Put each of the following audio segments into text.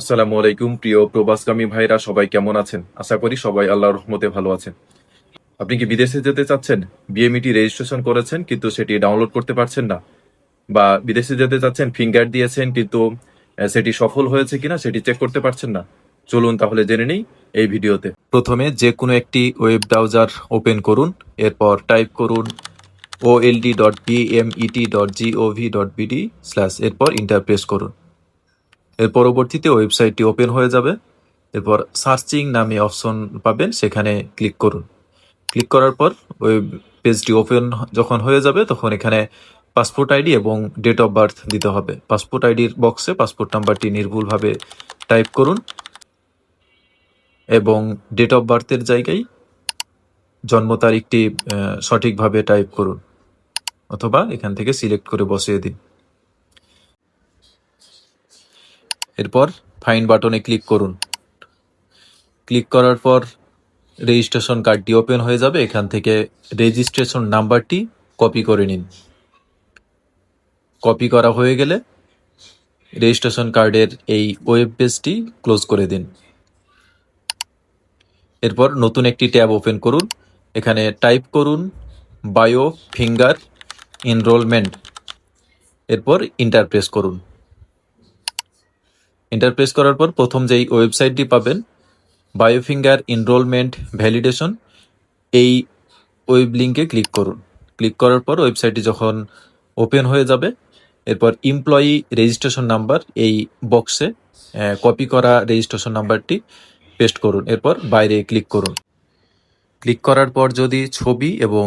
আসসালামু আলাইকুম, প্রিয় প্রবাসগামী ভাইরা, সবাই কেমন আছেন? আশা করি সবাই আল্লাহর রহমতে ভালো আছেন। আপনি কি বিদেশে যেতে চাচ্ছেন? বিএমইটি রেজিস্ট্রেশন করেছেন, কিন্তু সেটি ডাউনলোড করতে পারছেন না। বা বিদেশে যেতে চাচ্ছেন ফিঙ্গার দিয়েছেন, কিন্তু সেটি সফল হয়েছে কিনা সেটি চেক করতে পারছেন না। চলুন তাহলে জেনে নেই এই ভিডিওতে। প্রথমে যে কোনো একটি ওয়েব ব্রাউজার ওপেন করুন, এরপর টাইপ করুন OLD dot BMET dot GOV dot BD slash এরপর ইন্টার প্রেস করুন। এর পরবর্তীতে ওয়েবসাইটটি ওপেন হয়ে যাবে। এরপর সার্চিং নামে অপশন পাবেন, সেখানে ক্লিক করুন। ক্লিক করার পর ওয়েব পেজটি ওপেন যখন হয়ে যাবে, তখন এখানে পাসপোর্ট আইডি এবং ডেট অফ বার্থ দিতে হবে। পাসপোর্ট আইডির বক্সে পাসপোর্ট নাম্বারটি নির্ভুলভাবে টাইপ করুন এবং ডেট অফ বার্থের জায়গায় জন্ম তারিখটি সঠিকভাবে টাইপ করুন অথবা এখান থেকে সিলেক্ট করে বসিয়ে দিন। এরপর ফাইন বাটনে ক্লিক করুন। ক্লিক করার পর রেজিস্ট্রেশন কার্ডটি ওপেন হয়ে যাবে। এখান থেকে রেজিস্ট্রেশন নাম্বারটি কপি করে নিন। কপি করা হয়ে গেলে রেজিস্ট্রেশন কার্ডের এই ওয়েব পেজটি ক্লোজ করে দিন। এরপর নতুন একটি ট্যাব ওপেন করুন। এখানে টাইপ করুন বায়ো ফিঙ্গার এনরোলমেন্ট এরপর ইন্টারপ্রেস করুন। ইন্টার প্রেস করার পর প্রথম যেই ওয়েবসাইটটি পাবেন বায়োফিঙ্গার এনরোলমেন্ট ভ্যালিডেশন এই ওয়েব লিঙ্কে ক্লিক করুন। ক্লিক করার পর ওয়েবসাইটটি যখন ওপেন হয়ে যাবে, এরপর এমপ্লয়ি রেজিস্ট্রেশন নাম্বার এই বক্সে কপি করা রেজিস্ট্রেশন নাম্বারটি পেস্ট করুন। এরপর বাইরে ক্লিক করুন। ক্লিক করার পর যদি ছবি এবং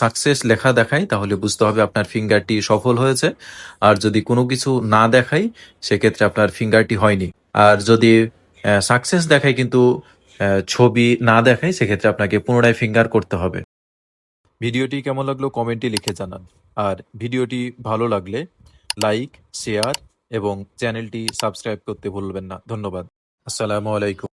সাকসেস লেখা দেখায় তাহলে বুঝতে হবে আপনার ফিঙ্গারটি সফল হয়েছে। আর যদি কোনো কিছু না দেখায় সেক্ষেত্রে আপনার ফিঙ্গারটি হয়নি। আর যদি সাকসেস দেখায় কিন্তু ছবি না দেখায় সেক্ষেত্রে আপনাকে পুনরায় ফিঙ্গার করতে হবে। ভিডিওটি কেমন লাগল কমেন্টে লিখে জানান। আর ভিডিওটি ভালো লাগলে লাইক শেয়ার এবং চ্যানেলটি সাবস্ক্রাইব করতে ভুলবেন না। ধন্যবাদ। আসসালামু আলাইকুম।